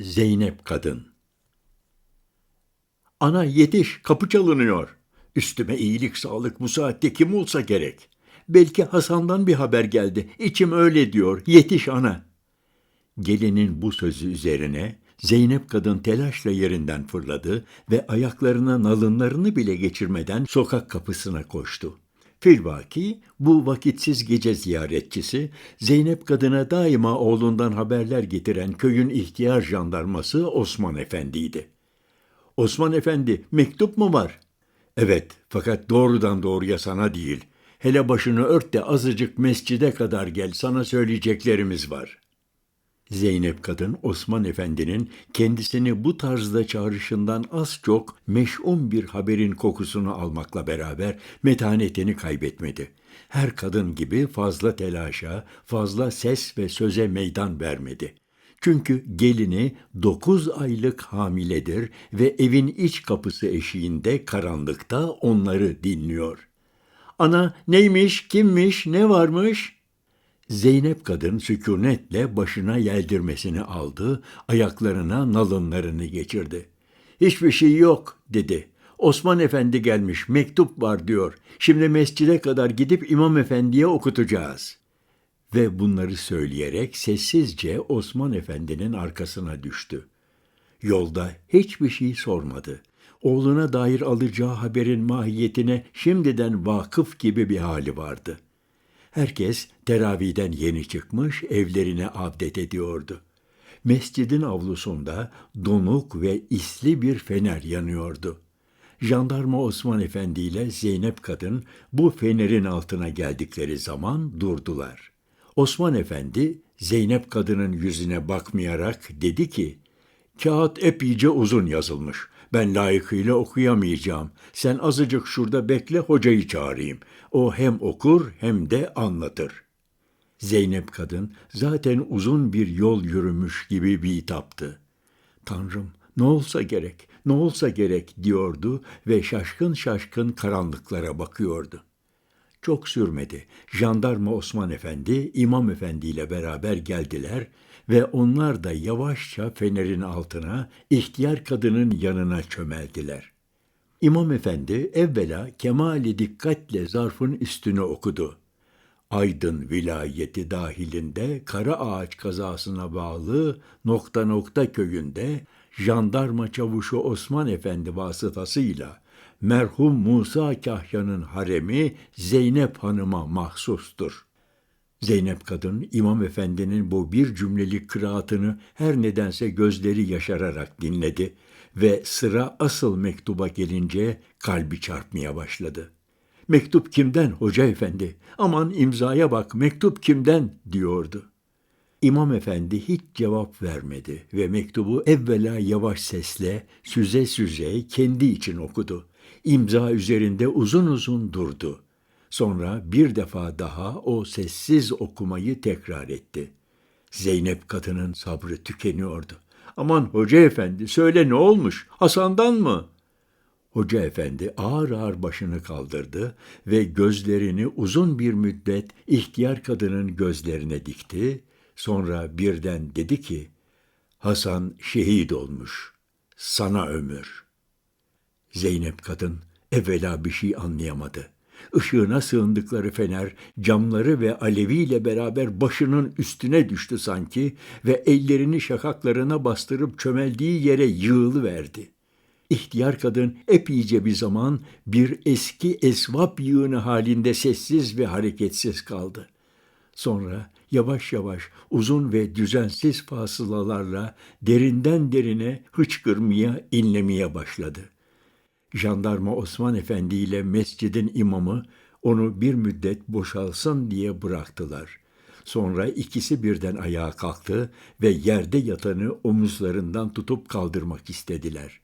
Zeynep kadın. Ana yetiş, kapı çalınıyor. Üstüme iyilik sağlık bu saatte kim olsa gerek. Belki Hasan'dan bir haber geldi. İçim öyle diyor. Yetiş ana. Gelinin bu sözü üzerine Zeynep kadın telaşla yerinden fırladı ve ayaklarına nalınlarını bile geçirmeden sokak kapısına koştu. Filvaki bu vakitsiz gece ziyaretçisi Zeynep kadına daima oğlundan haberler getiren köyün ihtiyar jandarması Osman Efendi'ydi. Osman Efendi mektup mu var? Evet fakat doğrudan doğruya sana değil. Hele başını ört de azıcık mescide kadar gel sana söyleyeceklerimiz var.'' Zeynep kadın Osman Efendi'nin kendisini bu tarzda çağrışından az çok meş'um bir haberin kokusunu almakla beraber metanetini kaybetmedi. Her kadın gibi fazla telaşa, fazla ses ve söze meydan vermedi. Çünkü gelini dokuz aylık hamiledir ve evin iç kapısı eşiğinde karanlıkta onları dinliyor. Ana neymiş, kimmiş, ne varmış?'' Zeynep kadın sükunetle başına yeldirmesini aldı, ayaklarına nalınlarını geçirdi. Hiçbir şey yok dedi. Osman Efendi gelmiş, mektup var diyor. Şimdi mescide kadar gidip İmam Efendi'ye okutacağız. Ve bunları söyleyerek sessizce Osman Efendi'nin arkasına düştü. Yolda hiçbir şey sormadı. Oğluna dair alacağı haberin mahiyetine şimdiden vakıf gibi bir hali vardı.'' Herkes teraviden yeni çıkmış evlerine avdet ediyordu. Mescidin avlusunda donuk ve isli bir fener yanıyordu. Jandarma Osman Efendi ile Zeynep kadın bu fenerin altına geldikleri zaman durdular. Osman Efendi Zeynep kadının yüzüne bakmayarak dedi ki, Kağıt epeyce uzun yazılmış. Ben layıkıyla okuyamayacağım. Sen azıcık şurada bekle hocayı çağırayım. O hem okur hem de anlatır. Zeynep kadın zaten uzun bir yol yürümüş gibi bir hitaptı. Tanrım ne olsa gerek, ne olsa gerek diyordu ve şaşkın şaşkın karanlıklara bakıyordu. Çok sürmedi. Jandarma Osman Efendi, İmam Efendi ile beraber geldiler ve onlar da yavaşça fenerin altına ihtiyar kadının yanına çömeldiler. İmam Efendi evvela kemali dikkatle zarfın üstünü okudu. Aydın vilayeti dahilinde Kara Ağaç kazasına bağlı nokta nokta köyünde jandarma çavuşu Osman Efendi vasıtasıyla merhum Musa Kahya'nın haremi Zeynep Hanım'a mahsustur. Zeynep kadın İmam Efendi'nin bu bir cümlelik kıraatını her nedense gözleri yaşararak dinledi ve sıra asıl mektuba gelince kalbi çarpmaya başladı. Mektup kimden hoca efendi? Aman imzaya bak mektup kimden diyordu. İmam efendi hiç cevap vermedi ve mektubu evvela yavaş sesle süze süze kendi için okudu. İmza üzerinde uzun uzun durdu. Sonra bir defa daha o sessiz okumayı tekrar etti. Zeynep kadının sabrı tükeniyordu. Aman hoca efendi söyle ne olmuş? Hasan'dan mı? Hoca efendi ağır ağır başını kaldırdı ve gözlerini uzun bir müddet ihtiyar kadının gözlerine dikti. Sonra birden dedi ki, Hasan şehit olmuş, sana ömür. Zeynep kadın evvela bir şey anlayamadı. Işığına sığındıkları fener camları ve aleviyle beraber başının üstüne düştü sanki ve ellerini şakaklarına bastırıp çömeldiği yere yığılıverdi. İhtiyar kadın epeyce bir zaman bir eski esvap yığını halinde sessiz ve hareketsiz kaldı. Sonra yavaş yavaş uzun ve düzensiz fasılalarla derinden derine hıçkırmaya, inlemeye başladı. Jandarma Osman Efendi ile mescidin imamı onu bir müddet boşalsın diye bıraktılar. Sonra ikisi birden ayağa kalktı ve yerde yatanı omuzlarından tutup kaldırmak istediler.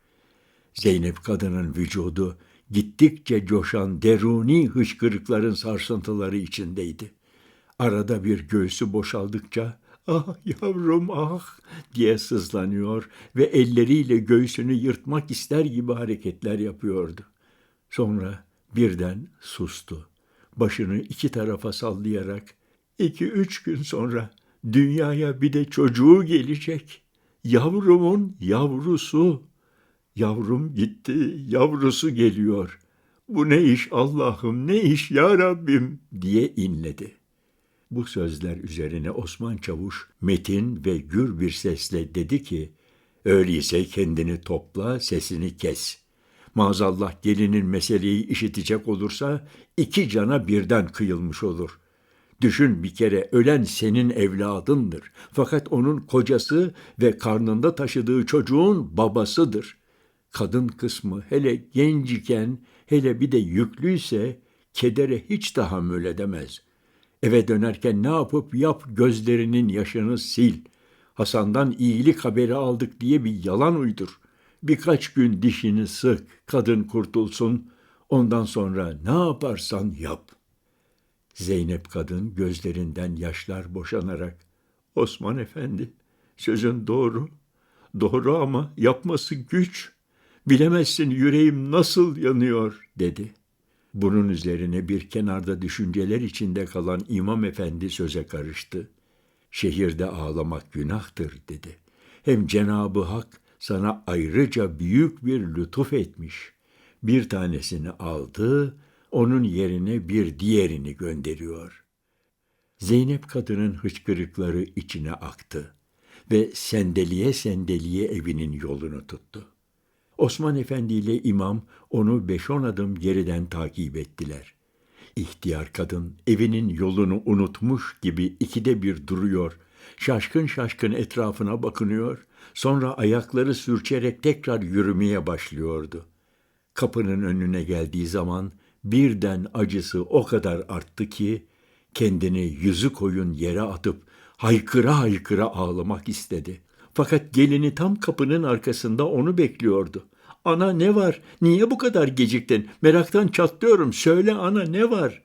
Zeynep kadının vücudu gittikçe coşan deruni hışkırıkların sarsıntıları içindeydi. Arada bir göğsü boşaldıkça ah yavrum ah diye sızlanıyor ve elleriyle göğsünü yırtmak ister gibi hareketler yapıyordu. Sonra birden sustu. Başını iki tarafa sallayarak iki üç gün sonra dünyaya bir de çocuğu gelecek Yavrumun yavrusu. Yavrum gitti, yavrusu geliyor. Bu ne iş Allah'ım, ne iş ya Rabbim diye inledi. Bu sözler üzerine Osman Çavuş metin ve gür bir sesle dedi ki, öyleyse kendini topla, sesini kes. Maazallah gelinin meseleyi işitecek olursa iki cana birden kıyılmış olur. Düşün bir kere ölen senin evladındır. Fakat onun kocası ve karnında taşıdığı çocuğun babasıdır. Kadın kısmı hele genç iken hele bir de yüklüyse kedere hiç tahammül edemez. Eve dönerken ne yapıp yap gözlerinin yaşını sil. Hasan'dan iyilik haberi aldık diye bir yalan uydur. Birkaç gün dişini sık, kadın kurtulsun. Ondan sonra ne yaparsan yap.'' Zeynep kadın gözlerinden yaşlar boşanarak Osman Efendi sözün doğru. Doğru ama yapması güç. Bilemezsin yüreğim nasıl yanıyor dedi. Bunun üzerine bir kenarda düşünceler içinde kalan İmam Efendi söze karıştı. Şehirde ağlamak günahtır dedi. Hem Cenabı Hak sana ayrıca büyük bir lütuf etmiş. Bir tanesini aldı, onun yerine bir diğerini gönderiyor. Zeynep kadının hıçkırıkları içine aktı ve sendeliye sendeliye evinin yolunu tuttu. Osman Efendi ile imam onu beş on adım geriden takip ettiler. İhtiyar kadın evinin yolunu unutmuş gibi ikide bir duruyor, şaşkın şaşkın etrafına bakınıyor, sonra ayakları sürçerek tekrar yürümeye başlıyordu. Kapının önüne geldiği zaman birden acısı o kadar arttı ki kendini yüzü koyun yere atıp haykıra haykıra ağlamak istedi. Fakat gelini tam kapının arkasında onu bekliyordu. Ana ne var? Niye bu kadar geciktin? Meraktan çatlıyorum. Söyle ana ne var?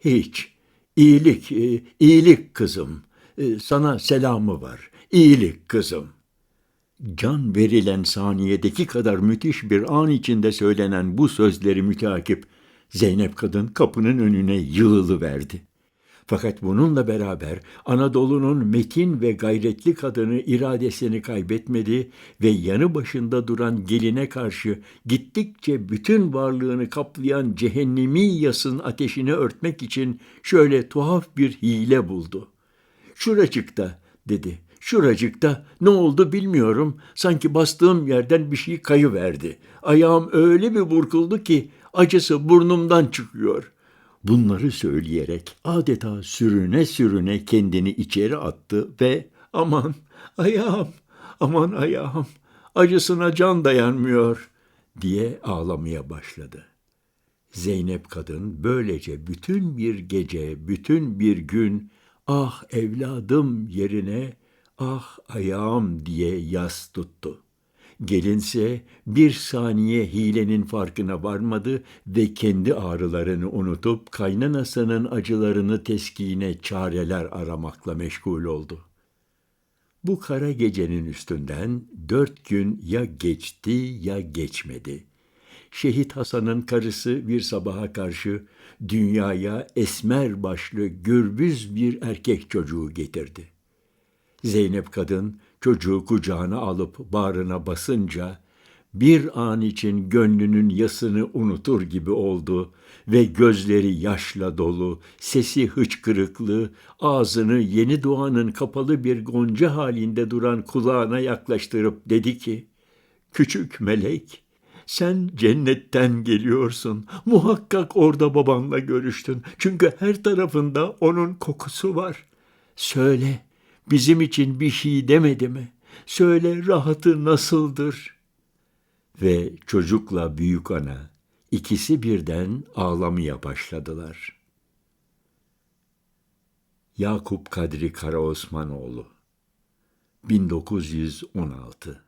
Hiç. İyilik, e, iyilik kızım. E, sana selamı var. İyilik kızım. Can verilen saniyedeki kadar müthiş bir an içinde söylenen bu sözleri müteakip Zeynep kadın kapının önüne yığılıverdi. Fakat bununla beraber Anadolu'nun metin ve gayretli kadını iradesini kaybetmedi ve yanı başında duran geline karşı gittikçe bütün varlığını kaplayan cehennemi yasın ateşini örtmek için şöyle tuhaf bir hile buldu. Şuracıkta dedi. Şuracıkta ne oldu bilmiyorum. Sanki bastığım yerden bir şey kayıverdi. Ayağım öyle bir burkuldu ki acısı burnumdan çıkıyor. Bunları söyleyerek adeta sürüne sürüne kendini içeri attı ve aman ayağım, aman ayağım, acısına can dayanmıyor diye ağlamaya başladı. Zeynep kadın böylece bütün bir gece, bütün bir gün ah evladım yerine ah ayağım diye yas tuttu. Gelinse bir saniye hilenin farkına varmadı ve kendi ağrılarını unutup kaynanasının acılarını teskine çareler aramakla meşgul oldu. Bu kara gecenin üstünden dört gün ya geçti ya geçmedi. Şehit Hasan'ın karısı bir sabaha karşı dünyaya esmer başlı gürbüz bir erkek çocuğu getirdi. Zeynep kadın çocuğu kucağına alıp bağrına basınca bir an için gönlünün yasını unutur gibi oldu ve gözleri yaşla dolu, sesi hıçkırıklı, ağzını yeni doğanın kapalı bir gonca halinde duran kulağına yaklaştırıp dedi ki, Küçük melek, sen cennetten geliyorsun. Muhakkak orada babanla görüştün. Çünkü her tarafında onun kokusu var. Söyle, bizim için bir şey demedi mi? Söyle rahatı nasıldır? Ve çocukla büyük ana ikisi birden ağlamaya başladılar. Yakup Kadri Karaosmanoğlu 1916